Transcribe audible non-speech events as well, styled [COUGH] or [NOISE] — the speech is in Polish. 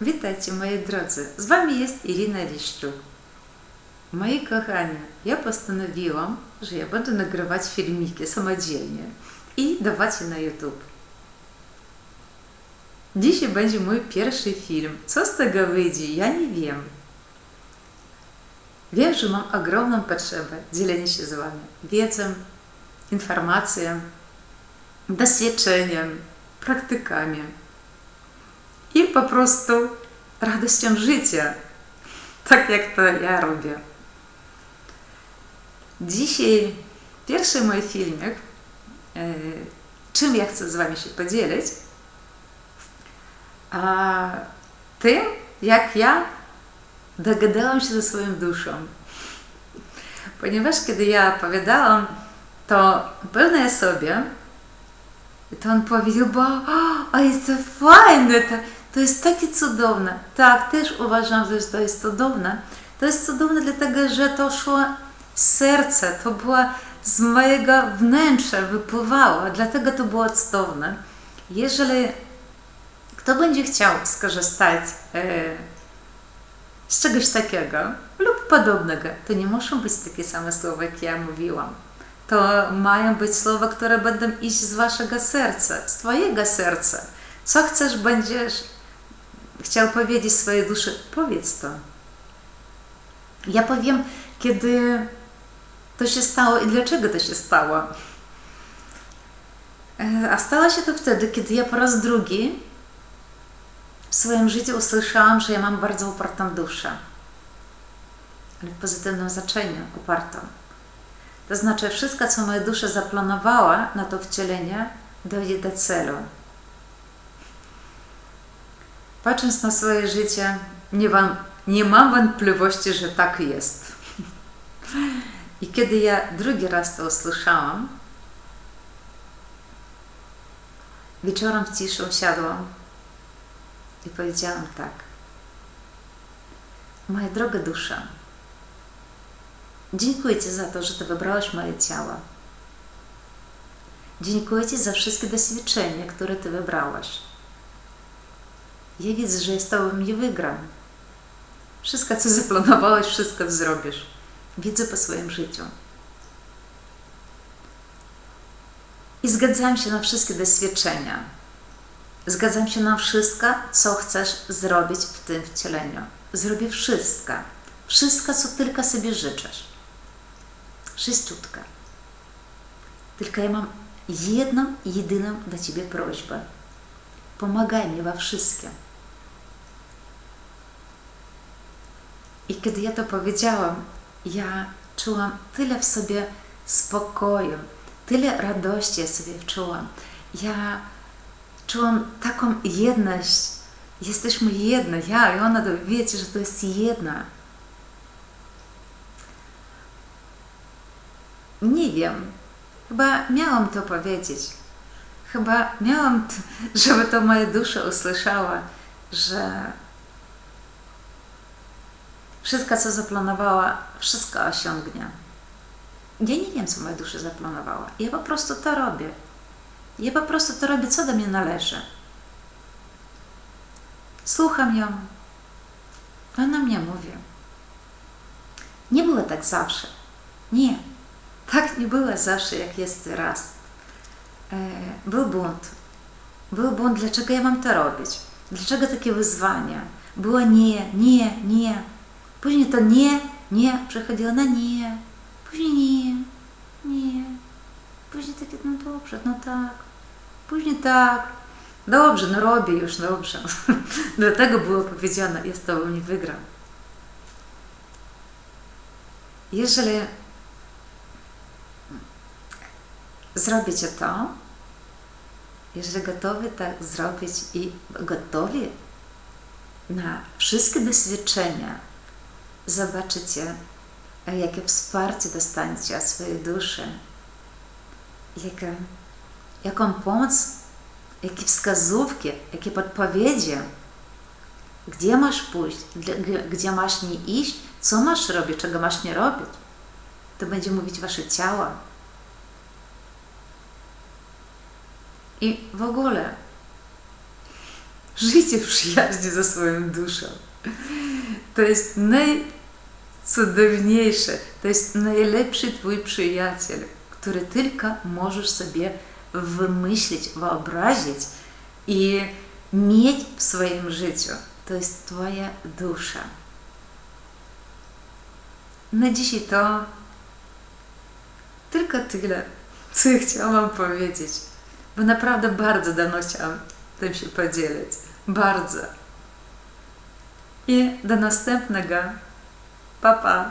Witajcie moi drodzy, z Wami jest Irina Liszczuk. Moi kochani, ja postanowiłam, że ja będę nagrywać filmiki samodzielnie i dawać je na YouTube. Dzisiaj będzie mój pierwszy film. Co z tego wyjdzie, ja nie wiem. Wiem, że mam ogromną potrzebę dzielenia się z Wami wiedzą, informacją, doświadczeniem, praktykami i po prostu radością życia, tak jak to ja robię. Dzisiaj pierwszy mój filmik, e, czym ja chcę z Wami się podzielić, a tym, jak ja dogadałam się ze swoją duszą. Ponieważ kiedy ja opowiadałam to pewnej osobie, to on powiedział, bo a jest to fajne, to, to jest takie cudowne. Tak, też uważam, że to jest cudowne. To jest cudowne dlatego, że to szło z serca, to było z mojego wnętrza, wypływało, dlatego to było cudowne. Jeżeli kto będzie chciał skorzystać e, z czegoś takiego lub podobnego, to nie muszą być takie same słowa, jak ja mówiłam. To mają być słowa, które będą iść z waszego serca, z twojego serca. Co chcesz, będziesz chciał powiedzieć swojej duszy, powiedz to. Ja powiem, kiedy to się stało i dlaczego to się stało. A stało się to wtedy, kiedy ja po raz drugi w swoim życiu usłyszałam, że ja mam bardzo upartą duszę. Ale w pozytywnym znaczeniu upartą. To znaczy, wszystko, co moja dusza zaplanowała na to wcielenie, dojdzie do celu. Patrząc na swoje życie, nie, wam, nie mam wątpliwości, że tak jest. I kiedy ja drugi raz to usłyszałam, wieczorem w ciszy usiadłam i powiedziałam tak. Moja droga dusza, dziękuję Ci za to, że Ty wybrałeś moje ciało. Dziękuję Ci za wszystkie doświadczenia, które Ty wybrałaś. Ja widzę, że ja z Tobą nie wygram. Wszystko, co zaplanowałeś, wszystko zrobisz. Widzę po swoim życiu. I zgadzam się na wszystkie doświadczenia. Zgadzam się na wszystko, co chcesz zrobić w tym wcieleniu. Zrobię wszystko. Wszystko, co tylko sobie życzysz. Czyściutka. Tylko ja mam jedną, jedyną dla Ciebie prośbę. Pomagaj mi we wszystkim. I kiedy ja to powiedziałam, ja czułam tyle w sobie spokoju, tyle radości ja sobie czułam. Ja czułam taką jedność. Jesteśmy jedno, ja i ona, to wiecie, że to jest jedna. Nie wiem, chyba miałam to powiedzieć. Chyba miałam, [LAUGHS] żeby to moja dusza usłyszała, że wszystko, co zaplanowała, wszystko osiągnie. Ja nie wiem, co moja dusza zaplanowała. Ja po prostu to robię. Ja po prostu to robię, co do mnie należy. Słucham ją. Ona mnie mówi. Nie było tak zawsze. Nie. Tak nie było zawsze, jak jest teraz. E, był bunt. Był bunt, dlaczego ja mam to robić? Dlaczego takie wyzwania? Było nie, nie, nie. Później to nie, nie, przechodziło na nie. Później nie, nie. Później takie, no dobrze, no tak. Później tak. Dobrze, no robię już, dobrze. [LAUGHS] Dlatego było powiedziane, ja z Tobą nie wygram. Jeżeli zrobicie to, jeżeli gotowi tak zrobić i gotowi na wszystkie doświadczenia, zobaczycie, jakie wsparcie dostaniecie od swojej duszy, jakie, jaką pomoc, jakie wskazówki, jakie podpowiedzi, gdzie masz pójść, gdzie masz nie iść, co masz robić, czego masz nie robić. To będzie mówić wasze ciało. I w ogóle Żyjcie w przyjaźni ze swoją duszą. To jest najcudowniejsze, to jest najlepszy Twój przyjaciel, który tylko możesz sobie wymyślić, wyobrazić i mieć w swoim życiu. To jest Twoja dusza. Na dzisiaj to tylko tyle, co ja chciałam powiedzieć, bo naprawdę bardzo dawno chciałam tym się podzielić. Bardzo. I do następnego. Пока.